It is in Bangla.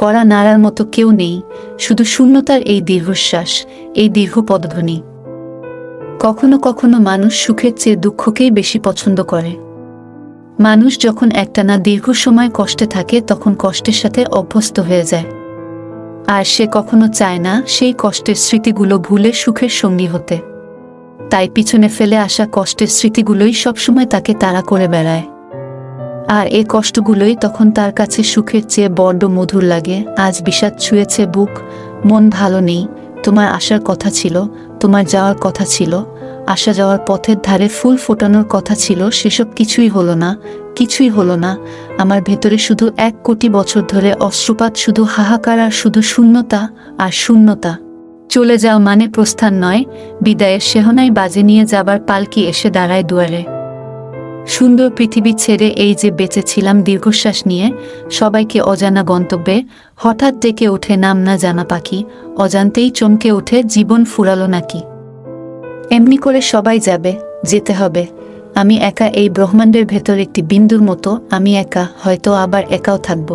কড়া নাড়ার মতো কেউ নেই, শুধু শূন্যতার এই দীর্ঘশ্বাস, এই দীর্ঘ পদধ্বনি। কখনো কখনো মানুষ সুখের চেয়ে দুঃখকেই বেশি পছন্দ করে। মানুষ যখন একটানা দীর্ঘ সময় কষ্টে থাকে, তখন কষ্টের সাথে অভ্যস্ত হয়ে যায়। আর সে কখনো চায় না সেই কষ্টের স্মৃতিগুলো ভুলে সুখের সঙ্গী হতে। তাই পিছনে ফেলে আসা কষ্টের স্মৃতিগুলোই সবসময় তাকে তাড়া করে বেড়ায়। আর এই কষ্টগুলোই তখন তার কাছে সুখের চেয়ে বড্ড মধুর লাগে। আজ বিষাদ ছুঁয়েছে বুক, মন ভালো নেই। তোমার আসার কথা ছিল, তোমার যাওয়ার কথা ছিল। আসা যাওয়ার পথের ধারে ফুল ফোটানোর কথা ছিল, সেসব কিছুই হলো না, কিছুই হলো না। আমার ভেতরে শুধু এক কোটি বছর ধরে অশ্রুপাত, শুধু হাহাকার আর শুধু শূন্যতা আর শূন্যতা। চলে যাও মানে প্রস্থান নয়, বিদায়ের সেহনায় বাজে নিয়ে যাবার পালকি এসে দাঁড়ায় দুয়ারে। সুন্দর পৃথিবী ছেড়ে এই যে বেঁচেছিলাম দীর্ঘশ্বাস নিয়ে, সবাইকে অজানা গন্তব্যে হঠাৎ ডেকে ওঠে নাম না জানা পাখি, অজান্তেই চমকে ওঠে জীবন ফুরালো নাকি। এমনি করে সবাই যাবে, যেতে হবে। আমি একা এই ব্রহ্মাণ্ডের ভেতর একটি বিন্দুর মতো, আমি একা, হয়তো আবার একাও থাকব।